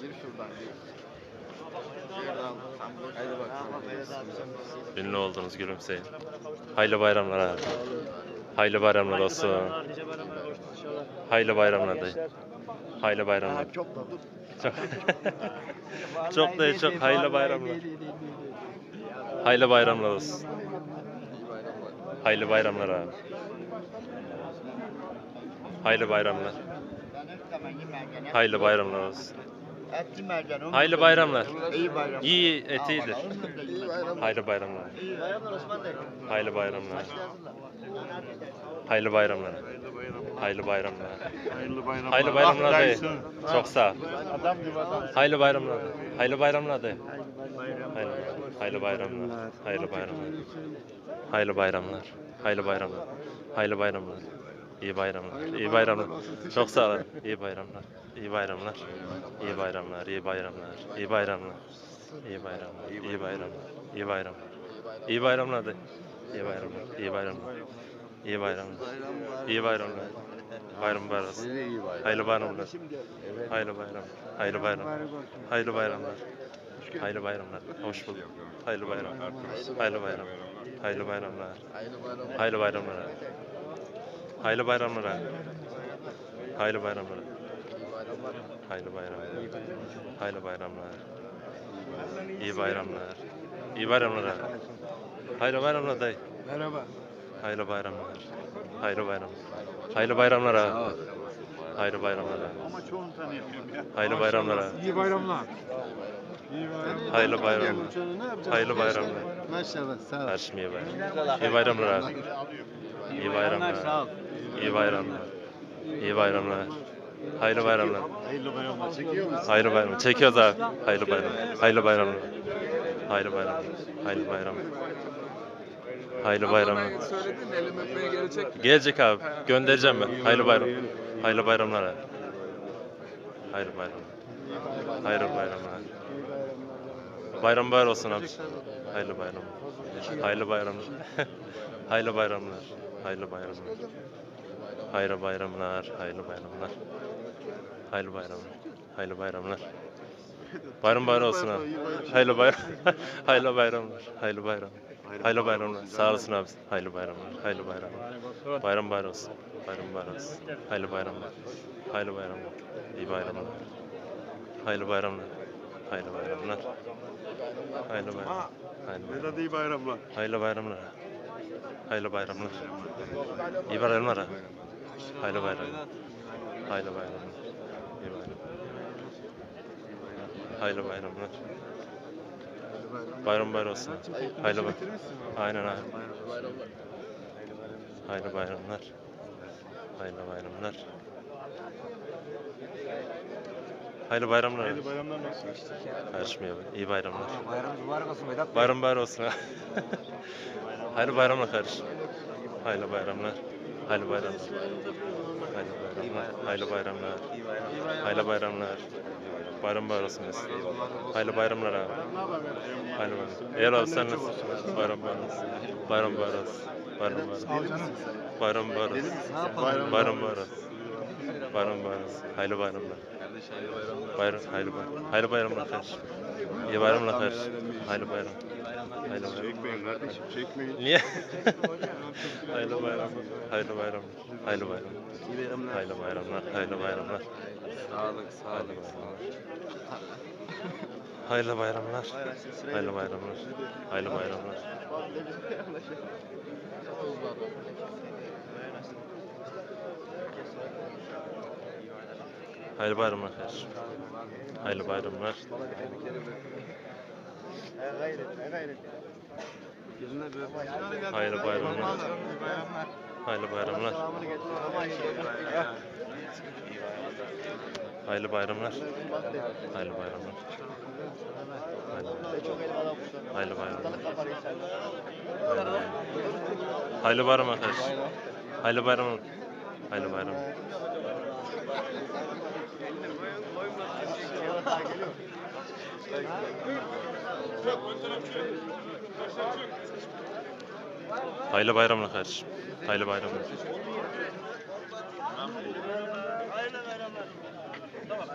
Gir şuradan gir. Şuradan. Bakalım. Ünlü oldunuz gülümseyin. Hayırlı bayramlar abi. Hayırlı bayramlar olsun. Hayırlı bayramlar dayı. Hayırlı bayramlar. Çok da. Çok, çok da çok hayırlı bayramlar. Hayırlı bayramlar olsun. Hayırlı bayramlar abi. Hayırlı bayramlar. Hayırlı bayramlar olsun. Hayırlı bayramlar. İyi bayram. İyi et iyidir. Hayırlı bayramlar. İyi bayramlar Osman Bey. Hayırlı bayramlar. Hayırlı bayramlar. Hayırlı bayramlar. Hayırlı bayramlar. Hayırlı bayramlar Ah, dayı. Çok sağ ol. Hayırlı bayramlar. Hayırlı bayramlar dayı. Hayırlı, bayramlar. Hayırlı bayramlar. Hayırlı bayramlar. Hayırlı bayramlar. Hayırlı bayramlar. İyi bayramlar. İyi bayramlar. Çok sağ olun. İyi bayramlar. İyi bayramlar. İyi bayramlar. İyi bayramlar. İyi bayramlar. İyi bayramlar. İyi bayramlar. İyi bayramlar. İyi bayramlar dayı. İyi bayramlar. İyi bayramlar. İyi bayramlar. İyi bayramlar. Bayram mübarek olsun. Hayırlı bayramlar. Hayırlı bayram. Hayırlı bayram. Hayırlı bayramlar. Hayırlı bayramlar. Hoş bulduk. Hayırlı bayram. Hayırlı bayram. Hayırlı bayramlar. Hayırlı bayramlar. Hayırlı bayramlar. Hayırlı bayramlar. Hayırlı bayramlar. Hayırlı bayramlar. İyi bayramlar. İyi bayramlar. Hayırlı bayramlar dayı. Merhaba. Hayırlı bayramlar. Hayırlı bayram. Hayırlı bayramlar abi. Hayırlı bayramlar. Ama çoğunu tanıyamıyorum ya. Hayırlı bayramlar. İyi bayramlar. İyi bayramlar. Hayırlı bayramlar. Hayırlı bayramlar. Maşallah sağ ol. Karşım iyi bayram. İyi bayramlar abi. İyi bayramlar. İyi bayramlar. İyi bayramlar. Hayırlı bayramlar. Hayırlı bayramlar. Çekiyor musun? Hayırlı bayramlar. Çekiyoruz abi. Hayırlı bayram. Hayırlı bayramlar. Hayırlı bayramlar. Hayırlı bayramlar. Hayırlı bayramlar. Söyledin elimi öpmeye geri çek. Gelecek abi. Göndereceğim ben. Hayırlı bayram. Hayırlı bayramlar abi. Hayırlı bayramlar. Hayırlı bayramlar. Bayram mübarek olsun abi. Hayırlı bayram. Hayırlı bayramlar. Hayırlı bayramlar. Hayırlı bayramlar. Hayırlı bayramlar. Hayırlı bayramlar. Hayırlı bayramlar. Hayırlı bayramlar. Bayram bayram olsun abi. Hayırlı bayram. Hayırlı bayramlar. Hayırlı bayram. Hayırlı bayramlar. Sağ olasın abi. Hayırlı bayramlar. Hayırlı bayramlar. Bayram bayram olsun. Bayram bayram olsun. Hayırlı bayramlar. Hayırlı bayramlar. İyi bayramlar. Hayırlı bayramlar. Hayırlı bayramlar. Hayırlı bayramlar. Hayırlı bayramlar. İyi bayramlar. Hayırlı bayramlar. Hayırlı bayramlar. İyi bayramlar. Hayırlı bayramlar. Hayırlı bayramlar. İyi bayramlar. Hayırlı bayramlar. Bayram bayram olsun. Hayırlı bayram. Aynen abi. Hayırlı bayramlar. Hayırlı bayramlar. Hayırlı bayramlar. Hayırlı bayramlar nasıl? Karışmıyor. İyi bayramlar. Bayram mübarek olsun Vedat Bey. Bayram bayram olsun. ha. Hayırlı bayramlar kardeş. Hayırlı bayramlar. Hayırlı bayramlar. Hayırlı bayramlar. Hayırlı bayramlar. Hayırlı bayramlar. Bayram bayram olsun. Hayırlı bayramlar abi. Hayırlı bayramlar. Eyvallah sen nasılsın? Bayram bayram olsun. Bayram bayram olsun. Bayram bayram. Bayram bayram olsun. Bayram bayram olsun. Bayram bayram olsun. Hayırlı bayramlar. Bayram, hayırlı bayram. Hayırlı bayramlar kardeşim. İyi bayramlar kardeşim. Hayırlı bayram. Hayırlı bayram. Çekmeyin kardeşim çekmeyin. Niye? hayırlı bayramlar. Hayırlı bayramlar. Hayırlı bayramlar. Hayırlı bayramlar. Hayırlı bayramlar. Sağlık sağlık. Hayırlı bayramlar. Hayırlı bayramlar. Hayırlı bayramlar. Hayırlı bayramlar. Hayırlı bayramlar. Hayırlı bayramlar. Hayırlı bayramlar. Hayırlı bayramlar. Hayırlı bayramlar. Hayırlı bayramlar. Hayırlı bayram arkadaşlar. Hayırlı bayram. Hayırlı bayram sonra daha geliyor. Hayırlı bayramlar kardeşim. Hayırlı bayramlar. Hayırlı bayramlar. Tamam.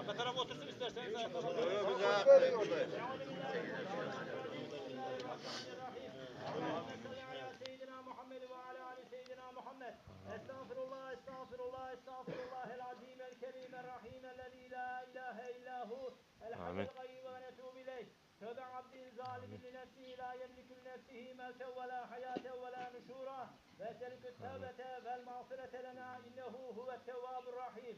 Arka tarafa otursun isterseniz ayakkabı. كذا عبد ظالم لنفسه لا يملك لنفسه ملكا ولا حياة ولا نشورا. فترك التوبة فالمغفرة لنا إنه هو التواب الرحيم.